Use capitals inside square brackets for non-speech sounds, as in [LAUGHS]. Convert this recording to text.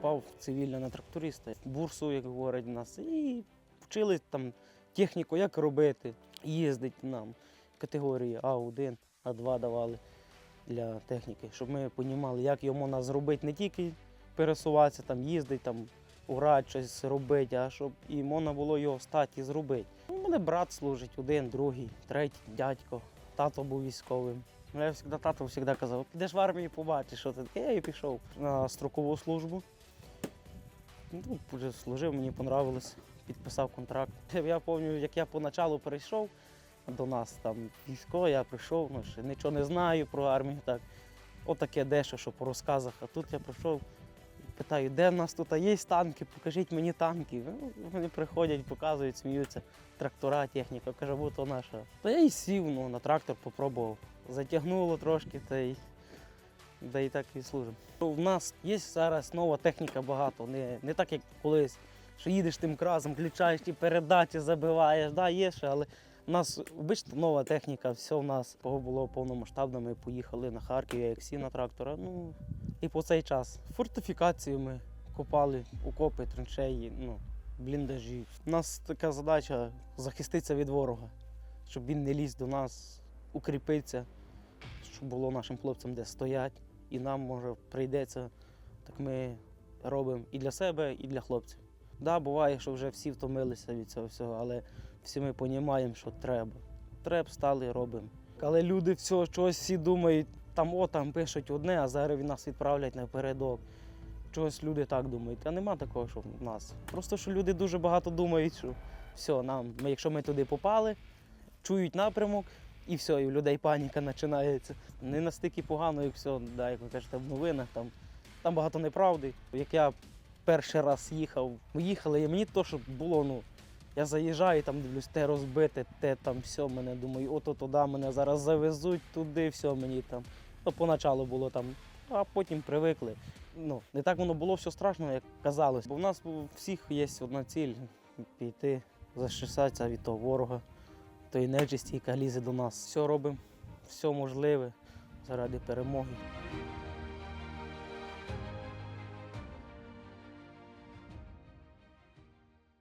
попав цивільно на тракториста, бурсу, як говорять у нас, і вчили там техніку, як робити, їздить нам. Категорії А1, А2 давали для техніки, щоб ми розуміли, як його можна зробити не тільки пересуватися, там, їздити, там, урати, щось робити, а щоб і можна було його стати і зробити. У мене брат служить, один, другий, третій, дядько, тато був військовим. Я завжди тато завжди казав, підеш в армію, побачиш, що таке. Я і пішов на строкову службу. Ну, вже служив, мені понравилось, підписав контракт. [LAUGHS] Я пам'ятаю, як я поначалу перейшов до нас там військо, я прийшов, ну, ще нічого не знаю про армію. так. Отаке дещо, що по розказах. А тут я прийшов, питаю, де в нас тут є танки, покажіть мені танки. Ну, вони приходять, показують, сміються. Трактора, техніка, каже, вот то наша. То я і сів ну, на трактор, попробував. Затягнуло трошки, та й, да і так і служимо. У нас є зараз нова техніка багато, не, не так як колись, що їдеш тим красом, включаєш ті передачі, забиваєш. Да, є ще, але у нас обично нова техніка, все в нас було повномасштабно. Ми поїхали на Харків, як всі на трактора. Ну і по цей час. Фортифікацію ми копали, окопи, траншеї, ну, бліндажі. У нас така задача захиститися від ворога, щоб він не ліз до нас, укріпитися, щоб було нашим хлопцям де стоять. І нам може прийдеться, так ми робимо і для себе, і для хлопців. Да, буває, що вже всі втомилися від цього всього, але всі ми розуміємо, що треба. Треба стали, робимо. Але люди всього чогось всі думають, там о, там пишуть одне, а зараз нас відправлять напередок. Чогось люди так думають. А нема такого, що в нас. Просто що люди дуже багато думають, що все, нам, якщо ми туди попали, чують напрямок, і все, і у людей паніка починається. Не настільки погано, як все, да, як ви кажете, в новинах. Там, там багато неправди. Як я перший раз їхав, ми їхали, і мені то, що було, ну, я заїжджаю, там дивлюсь, те розбите, те там все, мене думаю, ото туди мене зараз завезуть туди, все мені там. Ну, поначалу було там, а потім привикли. Ну, не так воно було все страшно, як казалось. Бо в нас у всіх є одна ціль піти, захищатися від того ворога, тої нечисті, яка лізе до нас. Все робимо, все можливе заради перемоги.